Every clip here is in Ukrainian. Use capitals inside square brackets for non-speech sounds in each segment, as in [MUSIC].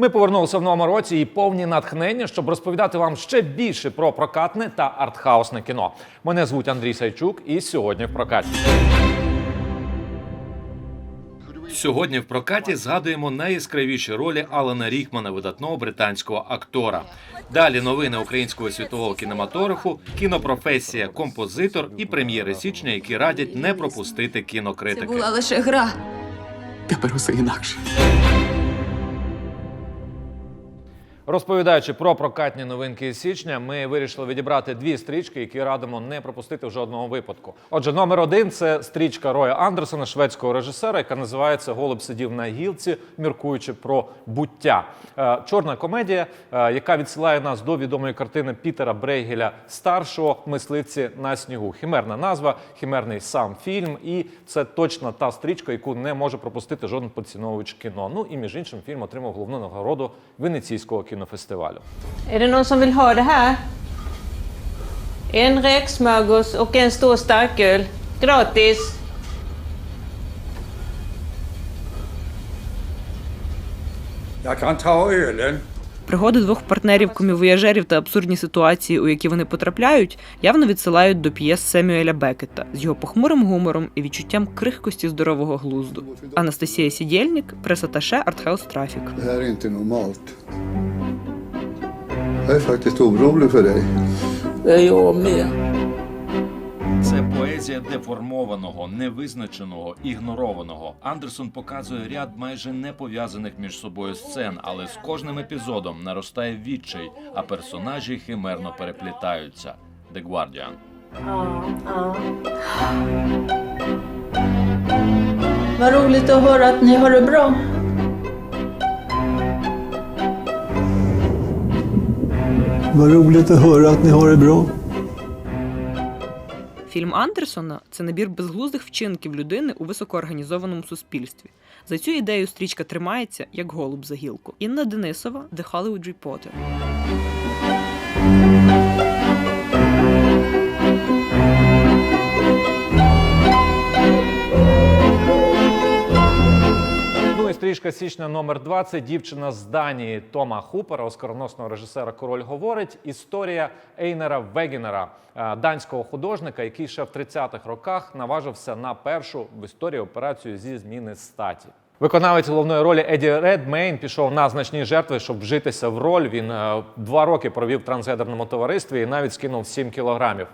Ми повернулися в новому році і повні натхнення, щоб розповідати вам ще більше про прокатне та артхаусне кіно. Мене звуть Андрій Сайчук, і сьогодні в прокаті. Сьогодні в прокаті згадуємо найяскравіші ролі Алана Ріхмана, видатного британського актора. Далі новини українського світового кінематографу, кінопрофесія, композитор і прем'єри січня, які радять не пропустити Це була лише гра. Тепер усе інакше. Розповідаючи про прокатні новинки із січня, ми вирішили відібрати дві стрічки, які радимо не пропустити в жодного випадку. Отже, номер один це стрічка Роя Андерсона, шведського режисера, яка називається Голуб сидів на гілці, міркуючи про буття. Е, Чорна комедія, е, яка відсилає нас до відомої картини Пітера Брейгеля старшого мисливці на снігу. Хімерна назва, хімерний сам фільм, і це точно та стрічка, яку не може пропустити жоден поціновувач кіно. Ну і між іншим фільм отримав головну нагороду Венеційського кінофестивалю. Är det någon som vill ha det här? En räksmörgås och en stor starköl. Gratis! Jag kan ta ölen. Пригоди двох партнерів комівояжерів та абсурдні ситуації, у які вони потрапляють, явно відсилають до п'єс Семюеля Бекета з його похмурим гумором і відчуттям крихкості здорового глузду. Анастасія Сідєльник, пресаташе Артхаус Трафік. Är inte normalt. Jag är faktiskt orolig för dig. Це поезія деформованого, невизначеного, ігнорованого. Андерсон показує ряд майже не пов'язаних між собою сцен, але з кожним епізодом наростає відчай, а персонажі химерно переплітаються. The Guardian. Vad roligt att höra att ni har det bra. Vad roligt att höra att. Фільм Андерсона це набір безглуздих вчинків людини у високоорганізованому суспільстві. За цю ідею стрічка тримається як голуб за гілку. Інна Денисова, The Hollywood Reporter. Стрічка січня номер 20 Дівчина з Данії Тома Хупера, оскароносного режисера Король говорить. Історія Ейнера Вегінера, е, данського художника, який ще в 30-х роках наважився на першу в історії операцію зі зміни статі. Виконавець головної ролі Еді Редмейн пішов на значні жертви, щоб вжитися в роль. Він е, два роки провів в трансгендерному товаристві і навіть скинув 7 кілограмів.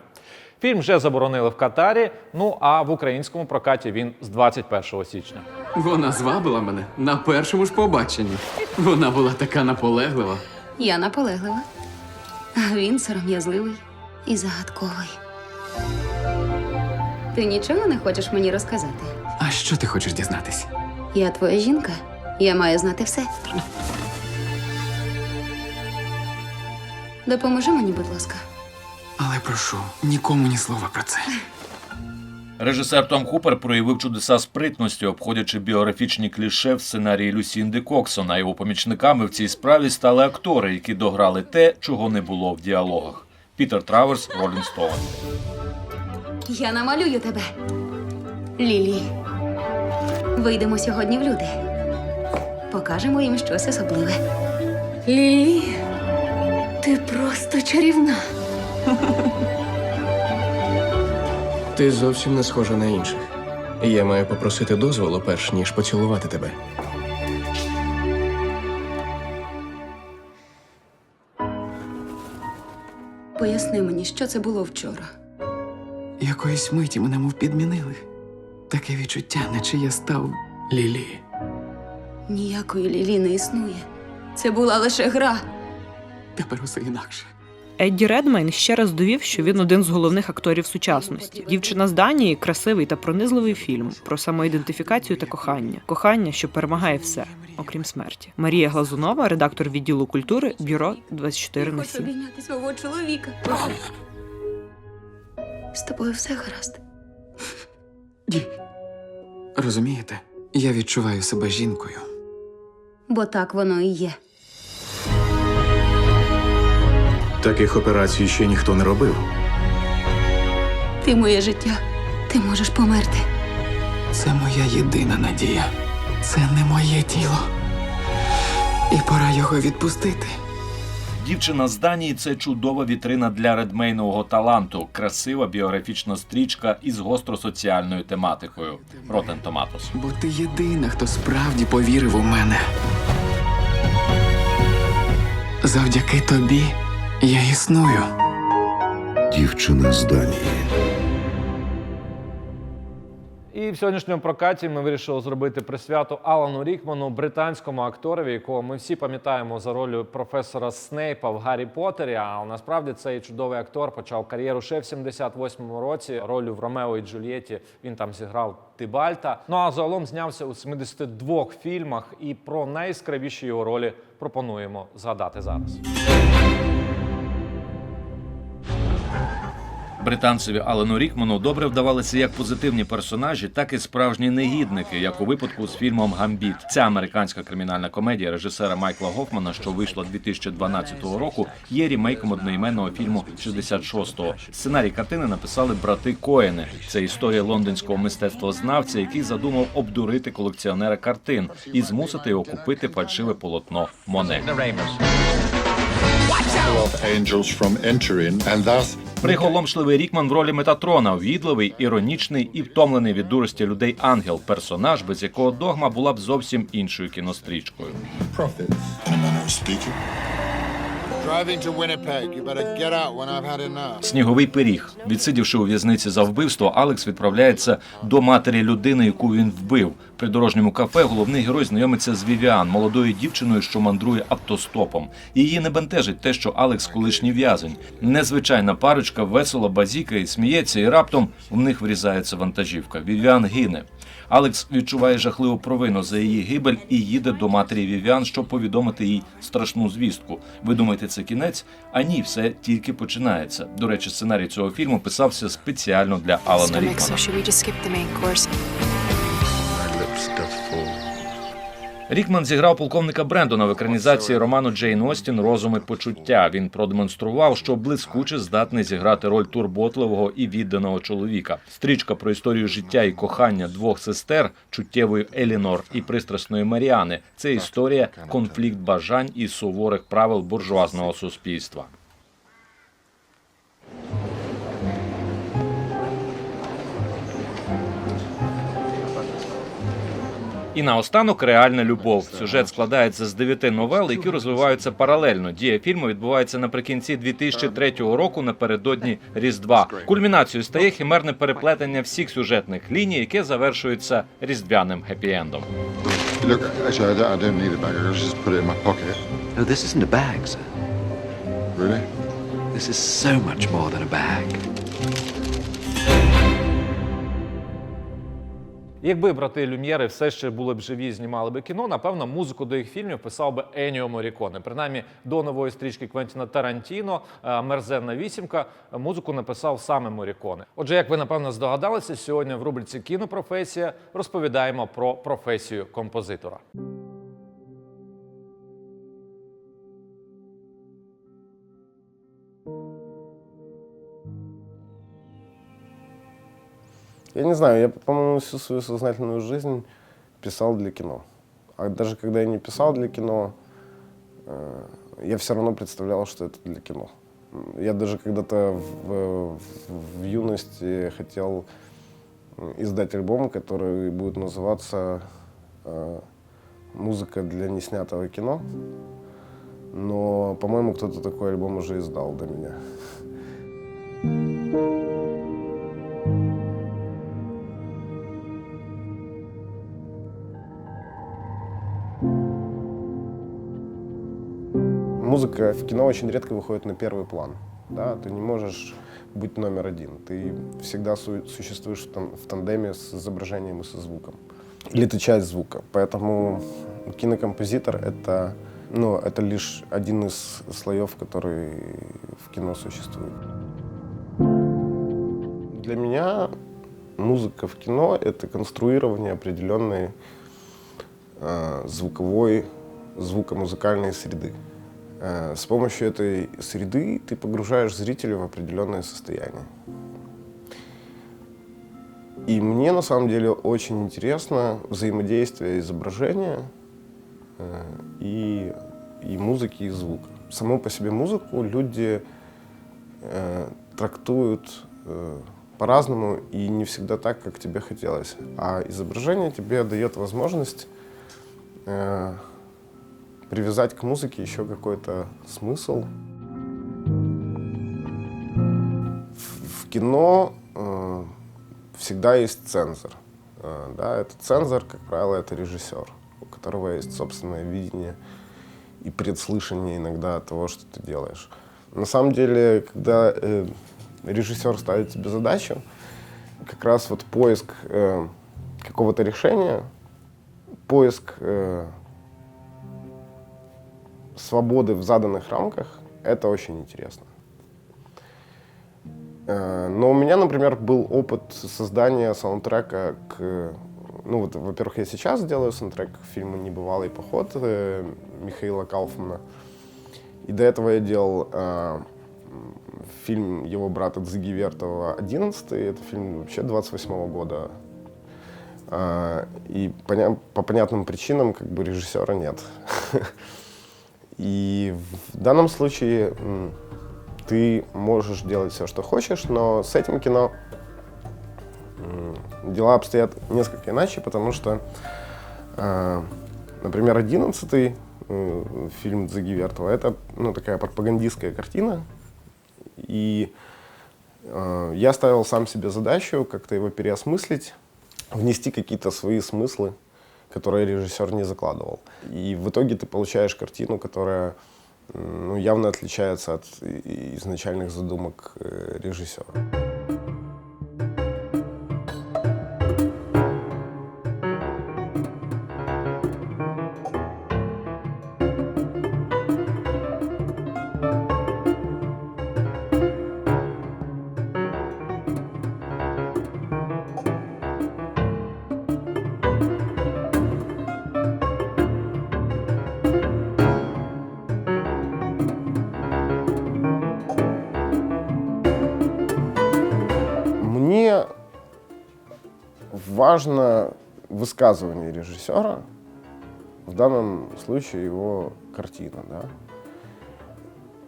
Фільм вже заборонили в Катарі. Ну а в українському прокаті він з 21 січня. Вона звабила мене на першому ж побаченні. Вона була така наполеглива. Я наполеглива. А він сором'язливий і загадковий. Ти нічого не хочеш мені розказати? А що ти хочеш дізнатись? Я твоя жінка. Я маю знати все. Допоможи мені, будь ласка. Але прошу, нікому ні слова про це. Режисер Том Хупер проявив чудеса спритності, обходячи біографічні кліше в сценарії Люсінди Коксона. Його помічниками в цій справі стали актори, які дограли те, чого не було в діалогах. Пітер Траверс, Ролінг Стоун. Я намалюю тебе. Лілі. Вийдемо сьогодні в люди. Покажемо їм щось особливе. Лілі, ти просто чарівна. Ти зовсім не схожа на інших. Я маю попросити дозволу, перш ніж поцілувати тебе. Поясни мені, що це було вчора. Якоїсь миті мене мов підмінили. Таке відчуття, наче я став Лілі. Ніякої Лілі не існує. Це була лише гра. Тепер усе інакше. Едді Редмейн ще раз довів, що він один з головних акторів сучасності. Дівчина з Данії красивий та пронизливий фільм про самоідентифікацію та кохання. Кохання, що перемагає все, окрім смерті. Марія Глазунова, редактор відділу культури, бюро 24 на Хочу 7. обійняти свого чоловіка. З тобою все гаразд. Розумієте, я відчуваю себе жінкою. Бо так воно і є. Таких операцій ще ніхто не робив. Ти моє життя. Ти можеш померти. Це моя єдина надія. Це не моє тіло. І пора його відпустити. Дівчина з Данії це чудова вітрина для редмейнового таланту, красива біографічна стрічка із гостросоціальною тематикою. Rotten Tomatoes. Бо ти єдина, хто справді повірив у мене. Завдяки тобі я існую. Дівчина з Данії. І в сьогоднішньому прокаті ми вирішили зробити присвяту Алану Рікману, британському акторові, якого ми всі пам'ятаємо за роль професора Снейпа в Гаррі Поттері. А насправді цей чудовий актор почав кар'єру ще в 78-му році. Ролю в Ромео і Джульєті він там зіграв Тибальта. Ну а загалом знявся у 72 фільмах. І про найяскравіші його ролі пропонуємо згадати зараз. Британцеві Алену Рікману добре вдавалися як позитивні персонажі, так і справжні негідники, як у випадку з фільмом Гамбіт. Ця американська кримінальна комедія режисера Майкла Гофмана, що вийшла 2012 року, є рімейком одноіменного фільму 66-го. Сценарій картини написали брати Коени. Це історія лондонського мистецтвознавця, який задумав обдурити колекціонера картин і змусити його купити фальшиве полотно Моне. Angels from entering and thus Приголомшливий Рікман в ролі Метатрона, в'їдливий, іронічний і втомлений від дурості людей ангел, персонаж, без якого догма була б зовсім іншою кінострічкою. Сніговий пиріг. Відсидівши у в'язниці за вбивство, Алекс відправляється до матері людини, яку він вбив. При дорожньому кафе головний герой знайомиться з Вівіан, молодою дівчиною, що мандрує автостопом. Її не бентежить те, що Алекс колишній в'язень. Незвичайна парочка весело базікає, сміється, і раптом в них врізається вантажівка. Вівіан гине. Алекс відчуває жахливу провину за її гибель і їде до матері Вівіан, щоб повідомити їй страшну звістку. Ви думаєте, це кінець? А ні, все тільки починається. До речі, сценарій цього фільму писався спеціально для Алана Рікмана. Рікман зіграв полковника Брендона в екранізації роману Джейн Остін Розум і почуття. Він продемонстрував, що блискуче здатний зіграти роль турботливого і відданого чоловіка. Стрічка про історію життя і кохання двох сестер, чуттєвої Елінор і пристрасної Маріани. Це історія конфлікт бажань і суворих правил буржуазного суспільства. І наостанок реальна любов. Сюжет складається з дев'яти новел, які розвиваються паралельно. Дія фільму відбувається наприкінці 2003 року напередодні Різдва. Кульмінацією стає химерне переплетення всіх сюжетних ліній, яке завершується різдвяним хеппі-ендом. This is so much more than a bag. Якби брати Люм'єри все ще були б живі, знімали би кіно, напевно, музику до їх фільмів писав би Еніо Моріконе. Принаймні до нової стрічки Квентіна Тарантіно е, Мерзенна вісімка музику написав саме Моріконе. Отже, як ви напевно здогадалися, сьогодні в рубриці Кінопрофесія розповідаємо про професію композитора. Я не знаю, я, по-моему, всю свою сознательную жизнь писал для кино. А даже когда я не писал для кино, э, я все равно представлял, что это для кино. Я даже когда-то в, в- в юности хотел издать альбом, который будет называться э, «Музыка для неснятого кино». Но, по-моему, кто-то такой альбом уже издал до меня. Музыка в кино очень редко выходит на первый план. Да? Ты не можешь быть номер один. Ты всегда су- существуешь в, тан- в тандеме с изображением и со звуком. Или ты часть звука. Поэтому кинокомпозитор — это, ну, это лишь один из слоев, который в кино существует. Для меня музыка в кино — это конструирование определенной э, звуковой, звукомузыкальной среды. Э, С помощью этой среды ты погружаешь зрителя в определенное состояние. И мне на самом деле очень интересно взаимодействие изображения э, и, и музыки, и звука. Саму по себе музыку люди э, трактуют э, по-разному и не всегда так, как тебе хотелось. А изображение тебе дает возможность э, привязать к музыке еще какой-то смысл. В, кино э, всегда есть цензор. Э, да, этот цензор, как правило, это режиссер, у которого есть собственное видение и предслышание иногда того, что ты делаешь. На самом деле, когда э, режиссер ставит тебе задачу, как раз вот поиск э, какого-то решения, поиск э, свободы в заданных рамках, это очень интересно. Э, Но у меня, например, был опыт создания саундтрека к... Ну вот, во-первых, я сейчас делаю саундтрек к фильму «Небывалый поход» э, Михаила Кауфмана. И до этого я делал э, фильм его брата Дзиги Вертова «11». Это фильм вообще 28 года. А, и поня- по понятным причинам как бы режиссера нет. [LAUGHS] И в данном случае ты можешь делать все, что хочешь, но с этим кино дела обстоят несколько иначе, потому что, э, например, одиннадцатый э, фильм Дзиги Вертова это ну, такая пропагандистская картина, и э, я ставил сам себе задачу как-то его переосмыслить, внести какие-то свои смыслы, которые режиссер не закладывал. И в итоге ты получаешь картину, которая м, ну, явно отличается от и- и изначальных задумок э, режиссера. Важно высказывание режиссера, в данном случае его картина, да.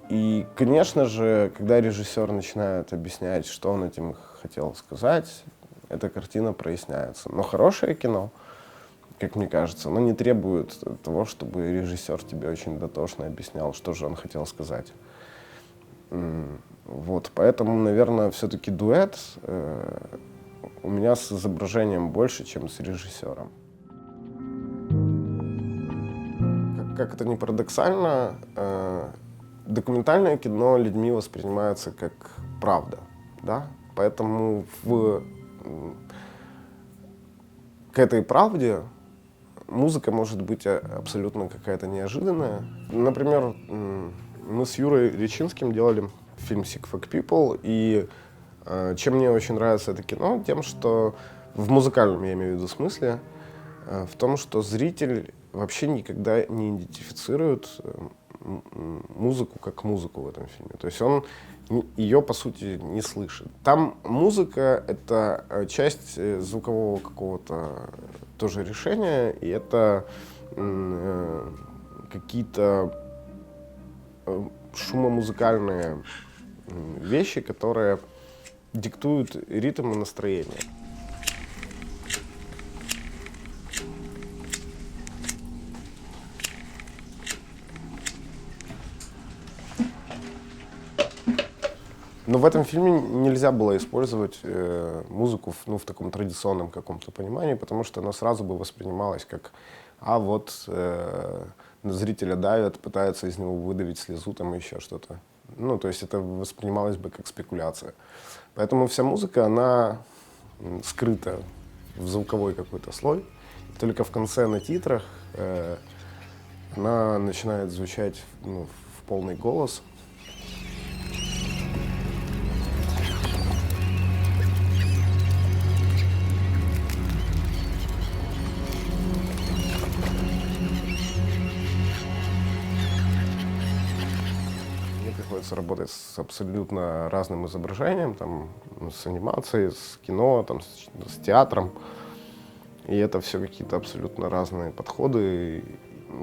И, конечно же, когда режиссер начинает объяснять, что он этим хотел сказать, эта картина проясняется. Но хорошее кино, как мне кажется, оно не требует того, чтобы режиссер тебе очень дотошно объяснял, что же он хотел сказать. Вот, поэтому, наверное, все-таки дуэт э, у меня с изображением больше, чем с режиссером. Как, как это ни парадоксально, э, документальное кино людьми воспринимается как правда, да? Поэтому в, к этой правде музыка может быть а- абсолютно какая-то неожиданная. Например, мы с Юрой Речинским делали фильм Sick Fuck People, и чем мне очень нравится это кино, тем, что в музыкальном, я имею в виду, смысле, э, в том, что зритель вообще никогда не идентифицирует э, музыку как музыку в этом фильме. То есть он ее, по сути, не слышит. Там музыка — это э, часть э, звукового какого-то тоже решения, и это э, какие-то э, шумомузыкальные вещи, которые диктуют ритм и настроение. Но в этом фильме нельзя было использовать э, музыку в, ну, в таком традиционном каком-то понимании, потому что она сразу бы воспринималась как, а вот э, зрителя давят, пытаются из него выдавить слезу, там еще что-то. Ну, то есть это воспринималось бы как спекуляция. Поэтому вся музыка, она м, скрыта в звуковой какой-то слой. Только в конце на титрах э, она начинает звучать ну, в полный голос. Приходится работать с абсолютно разным изображением, там, с анимацией, с кино, там, с, с театром. И это все какие-то абсолютно разные подходы.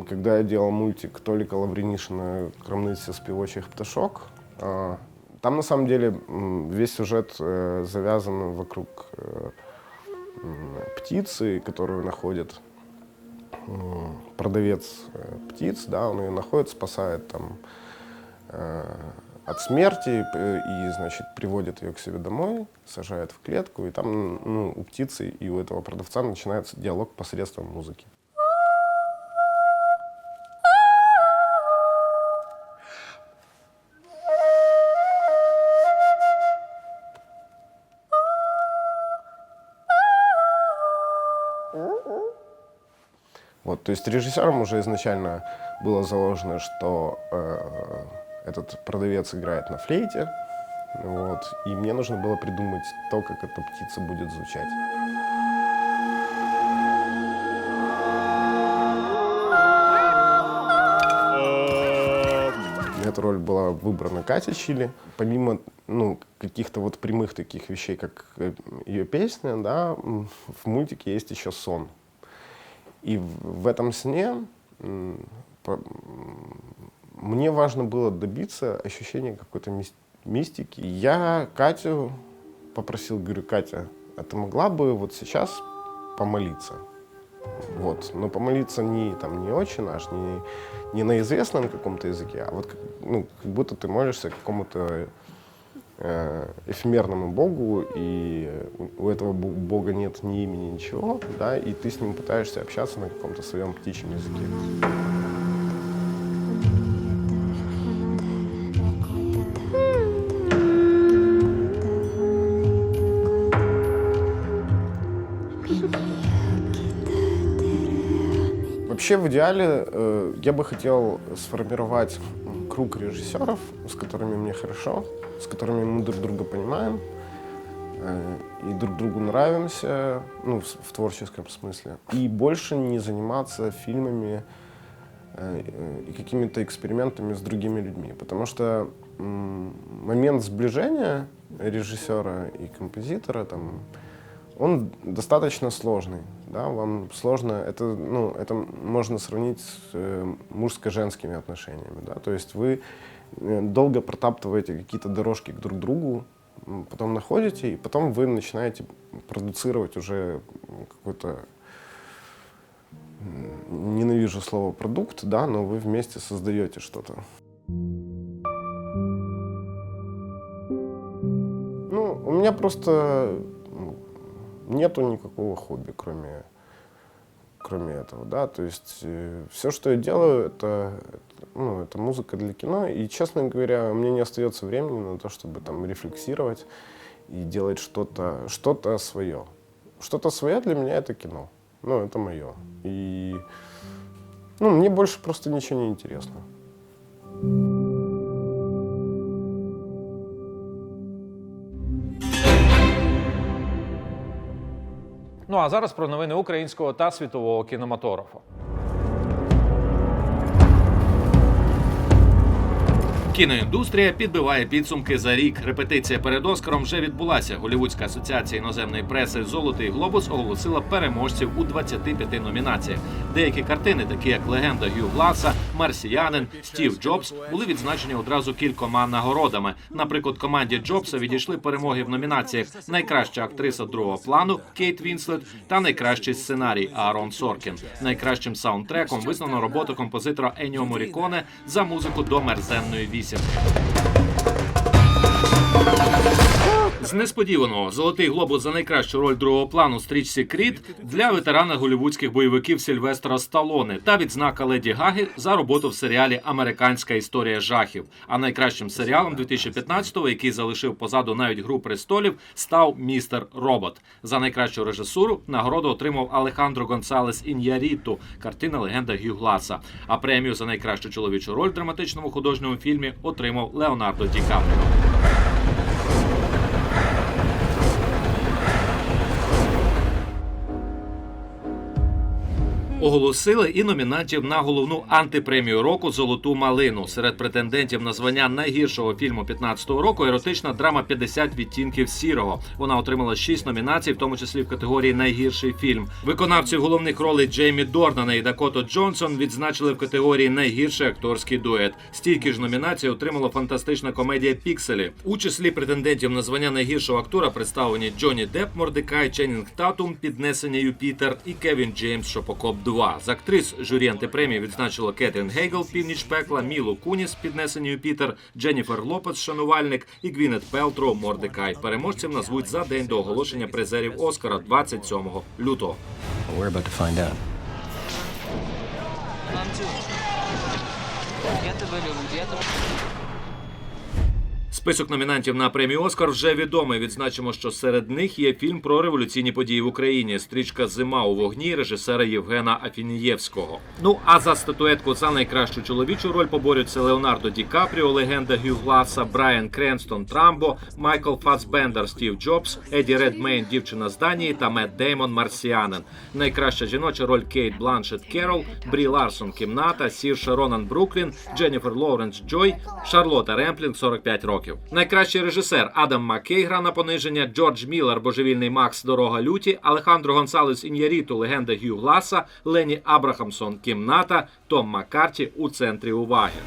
когда я делал мультик Толика Лавренишина «Крамница спевочих пташок», а, там на самом деле весь сюжет э, завязан вокруг э, птицы, которую находит продавец э, птиц, да, он ее находит, спасает там от смерти э, и, значит, приводит ее к себе домой, сажает в клетку, и там ну, у птицы и у этого продавца начинается диалог посредством музыки. Вот, то есть режиссером уже изначально было заложено, что э, этот продавец играет на флейте, вот, и мне нужно было придумать то, как эта птица будет звучать. Эта роль была выбрана Катя Чили. Помимо ну, каких-то вот прямых таких вещей, как э, ее песня, да, в мультике есть еще сон. И в этом сне мне важно было добиться ощущения какой-то мис- мистики. Я Катю попросил, говорю, Катя, а ты могла бы вот сейчас помолиться? Вот. Но помолиться не, там, не очень наш, не, не на известном каком-то языке, а вот ну, как будто ты молишься какому-то э, эфемерному богу, и у, этого бо- бога нет ни имени, ничего, да, и ты с ним пытаешься общаться на каком-то своем птичьем языке. Вообще, в идеале, э, я бы хотел сформировать круг режиссеров, с которыми мне хорошо, с которыми мы друг друга понимаем э, и друг другу нравимся, ну, в, в творческом смысле. И больше не заниматься фильмами э, э, и какими-то экспериментами с другими людьми. Потому что м, момент сближения режиссера и композитора там, он достаточно сложный. Да? Вам сложно, это, ну, это можно сравнить с э, мужско-женскими отношениями. Да? То есть вы э, долго протаптываете какие-то дорожки к друг другу, потом находите, и потом вы начинаете продуцировать уже какой-то ненавижу слово продукт, да, но вы вместе создаете что-то. Ну, у меня просто нету никакого хобби, кроме, кроме этого, да, то есть все, что я делаю, это, это, ну, это музыка для кино, и, честно говоря, меня не остается времени на то, чтобы там рефлексировать и делать что-то, что-то свое. Что-то свое для меня это кино, ну, это мое, и, ну, мне больше просто ничего не интересно. Ну а зараз про новини українського та світового кінематографу. Кіноіндустрія підбиває підсумки за рік. Репетиція перед Оскаром вже відбулася. Голівудська асоціація іноземної преси Золотий глобус оголосила переможців у 25 номінаціях. Деякі картини, такі як легенда Гю Гласа, Марсіянин, Стів Джобс, були відзначені одразу кількома нагородами. Наприклад, команді Джобса відійшли перемоги в номінаціях Найкраща актриса другого плану Кейт Вінслет та найкращий сценарій Аарон Соркін. Найкращим саундтреком визнано роботу композитора Еніо Моріконе за музику до мерзенної вісімки. З несподіваного золотий глобус за найкращу роль другого плану стрічці Кріт для ветерана голівудських бойовиків Сільвестра Сталоне та відзнака Леді Гаги за роботу в серіалі Американська історія жахів. А найкращим серіалом 2015-го, який залишив позаду навіть гру престолів, став містер Робот. За найкращу режисуру нагороду отримав Алехандро Гонсалес Ін'яріту, картина Легенда Гю Гласа. А премію за найкращу чоловічу роль в драматичному художньому фільмі отримав Леонардо Ді Капріо. Оголосили і номінантів на головну антипремію року Золоту малину. Серед претендентів на звання найгіршого фільму 15-го року еротична драма «50 відтінків сірого. Вона отримала шість номінацій, в тому числі в категорії Найгірший фільм. Виконавців головних ролей Джеймі Дорнана і Дакото Джонсон відзначили в категорії Найгірший акторський дует. Стільки ж номінацій отримала фантастична комедія Пікселі. У числі претендентів на звання найгіршого актора представлені Джонні Депп, Мордекай, Ченнінг Татум, Піднесення Юпітер і Кевін Джеймс Шопокоп 2. З актрис журі антипремії відзначило Кетрін Гейгл, Північ пекла, Мілу Куніс, Піднесення Юпітер, Дженніфер Лопес, Шанувальник і Гвінет Пелтроу, Мордекай. Переможців назвуть за день до оголошення призерів Оскара 27 лютого. We're about to find out. Список номінантів на премію Оскар вже відомий. Відзначимо, що серед них є фільм про революційні події в Україні. Стрічка Зима у вогні режисера Євгена Афінієвського. Ну а за статуетку за найкращу чоловічу роль поборються Леонардо Ді Капріо, легенда Гю Гласа, Брайан Кренстон Трамбо, Майкл Фасбендер, Стів Джобс, Еді Редмейн, дівчина з Данії та Мет Деймон Марсіанин. Найкраща жіноча роль Кейт Бланшет Керол, Брі Ларсон Кімната, Сірша Ронан Бруклін, Дженніфер Лоуренс Джой, Шарлота Ремплінг 45 років. Найкращий режисер Адам Маккей гра на пониження, Джордж Міллер, божевільний Макс Дорога люті, Алехандро Гонсалес Ін'яріту, легенда Г'ю Гласа, Лені Абрахамсон Кімната, Том Маккарті у центрі уваги.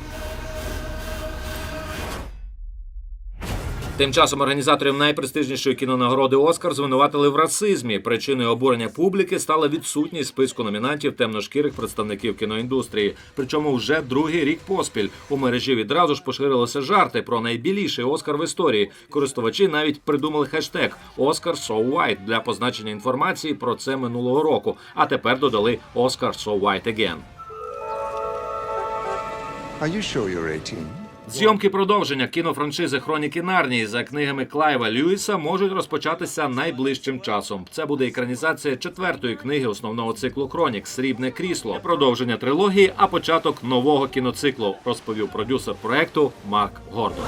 Тим часом організаторів найпрестижнішої кінонагороди Оскар звинуватили в расизмі. Причиною обурення публіки стала відсутність списку номінантів темношкірих представників кіноіндустрії. Причому вже другий рік поспіль у мережі відразу ж поширилися жарти про найбіліший Оскар в історії. Користувачі навіть придумали хештег «Oscar So White» для позначення інформації про це минулого року. А тепер додали «Oscar So White Again». Are you sure you're 18? Зйомки продовження кінофраншизи Хроніки Нарнії за книгами Клайва Льюіса можуть розпочатися найближчим часом. Це буде екранізація четвертої книги основного циклу Хронік Срібне крісло, продовження трилогії, а початок нового кіноциклу, розповів продюсер проекту Марк Гордон.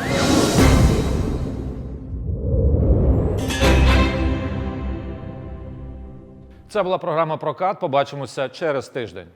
Це була програма Прокат. Побачимося через тиждень.